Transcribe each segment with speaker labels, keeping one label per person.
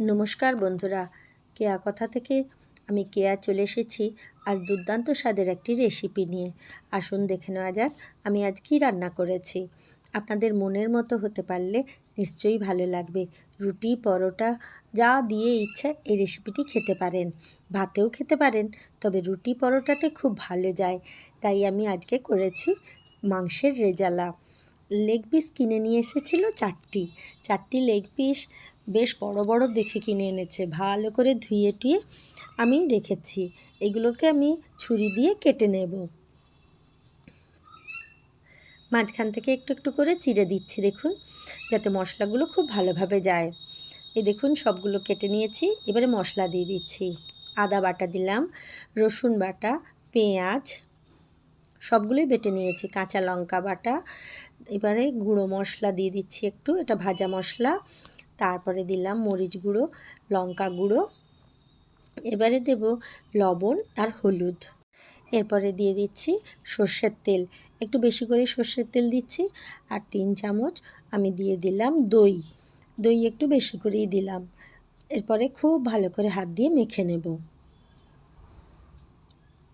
Speaker 1: নমস্কার বন্ধুরা, কেয়া কথা থেকে আমি কেয়া চলে এসেছি আজ দুর্দান্ত স্বাদের একটি রেসিপি নিয়ে। আসুন দেখে নেওয়া যাক আমি আজ কী রান্না করেছি। আপনাদের মনের মতো হতে পারলে নিশ্চয়ই ভালো লাগবে। রুটি, পরোটা, যা দিয়ে ইচ্ছা এই রেসিপিটি খেতে পারেন। ভাতেও খেতে পারেন, তবে রুটি, পরোটাতে খুব ভালো যায়। তাই আমি আজকে করেছি মাংসের রেজালা। লেগ পিস কিনে নিয়ে এসেছিল চারটি। চারটি লেগ পিস বেশ বড় বড় দেখে কিনে এনেছে। ভালো করে ধুয়ে টুয়ে আমি রেখেছি। এগুলোকে আমি ছুরি দিয়ে কেটে নেব। মাঝখান থেকে একটু একটু করে চিড়ে দিচ্ছি, দেখুন, যাতে মশলাগুলো খুব ভালোভাবে যায়। এই দেখুন, সবগুলো কেটে নিয়েছি। এবারে মশলা দিয়ে দিচ্ছি। আদা বাটা দিলাম, রসুন বাটা, পেঁয়াজ, সবগুলোই বেটে নিয়েছি। কাঁচা লঙ্কা বাটা, এবারে গুঁড়ো মশলা দিয়ে দিচ্ছি একটু। এটা ভাজা মশলা। তারপরে দিলাম মরিচ গুঁড়ো, লঙ্কা গুঁড়ো। এবারে দেব লবণ আর হলুদ। এরপরে দিয়ে দিচ্ছি সর্ষের তেল। একটু বেশি করে সর্ষের তেল দিচ্ছি আর তিন চামচ আমি দিয়ে দিলাম দই। দই একটু বেশি করেই দিলাম। এরপরে খুব ভালো করে হাত দিয়ে মেখে নেব।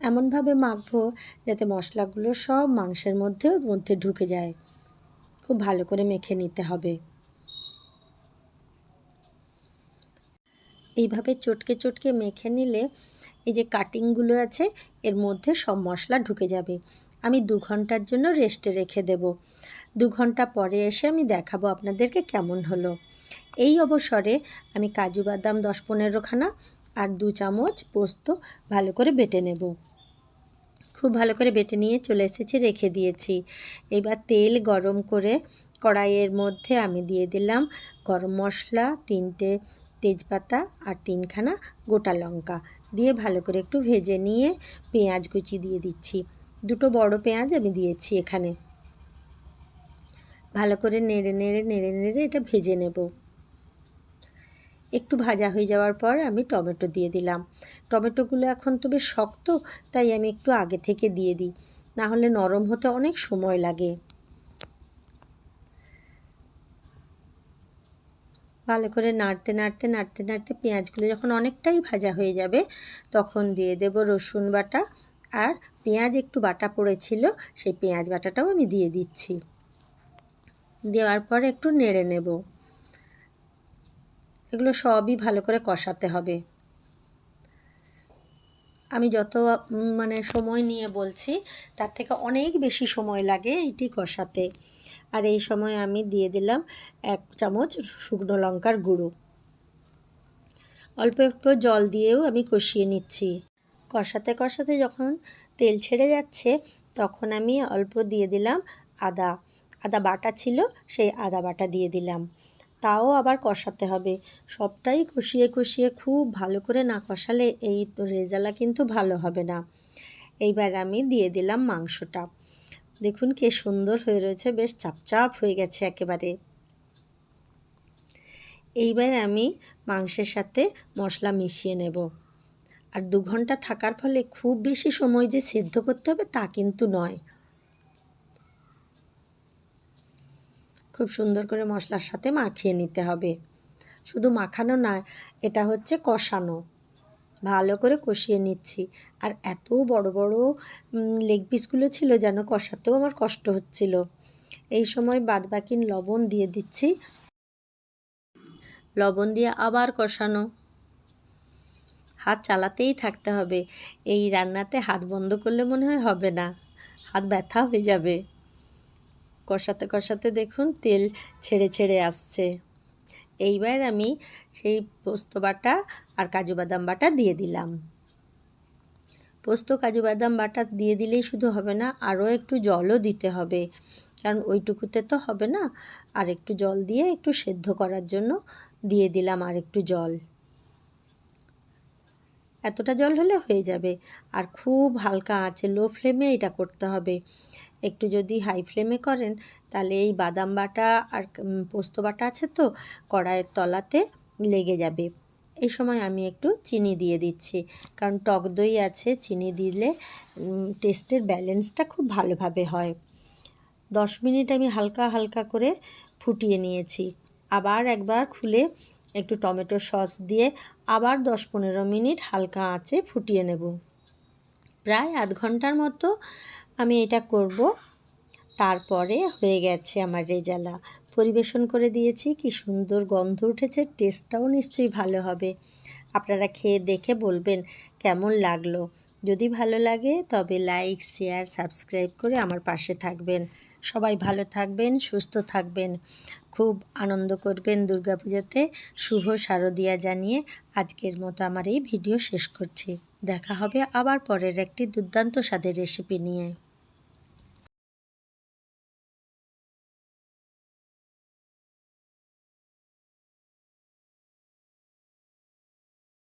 Speaker 1: এমনভাবে মাখবো যাতে মশলাগুলো সব মাংসের মধ্যে মধ্যে ঢুকে যায়। খুব ভালো করে মেখে নিতে হবে। এইভাবে চটকে চটকে মেখে নিলে এই যে কাটিংগুলো আছে, এর মধ্যে সব মশলা ঢুকে যাবে। আমি দু ঘণ্টার জন্য রেস্টে রেখে দেব। দু ঘণ্টা পরে এসে আমি দেখাবো আপনাদেরকে কেমন হলো। এই অবসরে আমি কাজু বাদাম দশ পনেরোখানা আর দু চামচ পোস্ত ভালো করে বেটে নেব। খুব ভালো করে বেটে নিয়ে চলে এসেছি, রেখে দিয়েছি। এবার তেল গরম করে কড়াইয়ের মধ্যে আমি দিয়ে দিলাম গরম মশলা, তিনটে তেজপাতা আর তিনখানা গোটা লঙ্কা দিয়ে ভালো করে একটু ভেজে নিয়ে পেঁয়াজ কুচি দিয়ে দিচ্ছি। দুটো বড় পেঁয়াজ আমি দিয়েছি এখানে। ভালো করে নেড়ে নেড়ে নেড়ে নেড়ে এটা ভেজে নেব। একটু ভাজা হয়ে যাওয়ার পর আমি টমেটো দিয়ে দিলাম। টমেটোগুলো এখন তো বেশ শক্ত, তাই আমি একটু আগে থেকে দিয়ে দিই। না হলে নরম হতে অনেক সময় লাগে। ভালো করে নাড়তে নাড়তে নাড়তে নাড়তে পেঁয়াজগুলো যখন অনেকটাই ভাজা হয়ে যাবে, তখন দিয়ে দেব রসুন বাটা। আর পেঁয়াজ একটু বাটা পড়েছিল, সেই পেঁয়াজ বাটাটাও আমি দিয়ে দিচ্ছি। দেওয়ার পর একটু নেড়ে নেব। এগুলো সবই ভালো করে কষাতে হবে। আমি যত মানে সময় নিয়ে বলছি, তার থেকে অনেক বেশি সময় লাগে এটি কষাতে। আর এই সময় আমি দিয়ে দিলাম এক চামচ শুকনো লঙ্কার গুঁড়ো। অল্প একটু জল দিয়েও আমি কষিয়ে নিচ্ছি। কষাতে কষাতে যখন তেল ছেড়ে যাচ্ছে, তখন আমি অল্প দিয়ে দিলাম আদা। আদা বাটা ছিল, সেই আদা বাটা দিয়ে দিলাম। তাও আবার কষাতে হবে। সবটাই কষিয়ে কষিয়ে খুব ভালো করে না কষালে এই রেজালা কিন্তু ভালো হবে না। এইবার আমি দিয়ে দিলাম মাংসটা। দেখুন কে সুন্দর হয়ে রয়েছে, বেশ চাপচাপ হয়ে গেছে একেবারে। এইবার আমি মাংসের সাথে মশলা মিশিয়ে নেব। আর দু ঘণ্টা থাকার ফলে খুব বেশি সময় যে সেদ্ধ করতে হবে তা কিন্তু নয়। খুব সুন্দর করে মশলার সাথে মাখিয়ে নিতে হবে। শুধু মাখানো নয়, এটা হচ্ছে কষানো। ভালো করে কষিয়ে নিচ্ছি। আর এত বড় বড় লেগ পিসগুলো ছিল যেন কষাতেও আমার কষ্ট হচ্ছিল। এই সময় বাদবাকি লবণ দিয়ে দিচ্ছি। লবণ দিয়ে আবার কষানো। হাত চালাতেই থাকতে হবে। এই রান্নাতে হাত বন্ধ করলে মনে হয় হবে না। হাত ব্যথা হয়ে যাবে। কষাতে কষাতে দেখুন তেল ছেড়ে ছেড়ে আসছে। এইবার আমি সেই পোস্ত বাটা আর কাজু বাদাম বাটা দিয়ে দিলাম। পোস্ত, কাজু বাদাম বাটা দিয়ে দিলেই শুধু হবে না, আরও একটু জলও দিতে হবে। কারণ ওইটুকুতে তো হবে না। আর একটু জল দিয়ে একটু সেদ্ধ করার জন্য দিয়ে দিলাম আর একটু জল। এতটা জল হলে হয়ে যাবে। আর খুব হালকা আছে লো ফ্লেমে এটা করতে হবে। একটু যদি হাই ফ্লেমে করেন, তাহলে এই বাদাম বাটা আর পোস্ত বাটা আছে তো, কড়াইয়ের তলাতে লেগে যাবে। এই সময় আমি একটু চিনি দিয়ে দিচ্ছি। কারণ টক দই আছে, চিনি দিলে টেস্টের ব্যালেন্সটা খুব ভালোভাবে হয়। দশ মিনিট আমি হালকা হালকা করে ফুটিয়ে নিয়েছি। আবার একবার খুলে একটু টমেটো সস দিয়ে আবার দশ পনেরো মিনিট হালকা আঁচে ফুটিয়ে নেব। প্রায় আধ ঘণ্টার মতো আমি এটা করব। তারপরে হয়ে গেছে আমার রেজালা। পরিবেশন করে দিয়েছি, কি সুন্দর গন্ধ উঠেছে টেস্টটাও নিশ্চয়ই ভালো হবে। আপনারা খেয়ে দেখে বলবেন কেমন লাগল। যদি ভালো লাগে তবে লাইক শেয়ার সাবস্ক্রাইব করে আমার পাশে থাকবেন। সবাই ভালো থাকবেন, সুস্থ থাকবেন। খুব আনন্দ করবেন দুর্গাপূজাতে। শুভ শারদিয়া জানিয়ে আজকের মতো আমার এই ভিডিও শেষ করছি। দেখা হবে আবার পরের একটি দুর্দান্ত স্বাদের রেসিপি নিয়ে।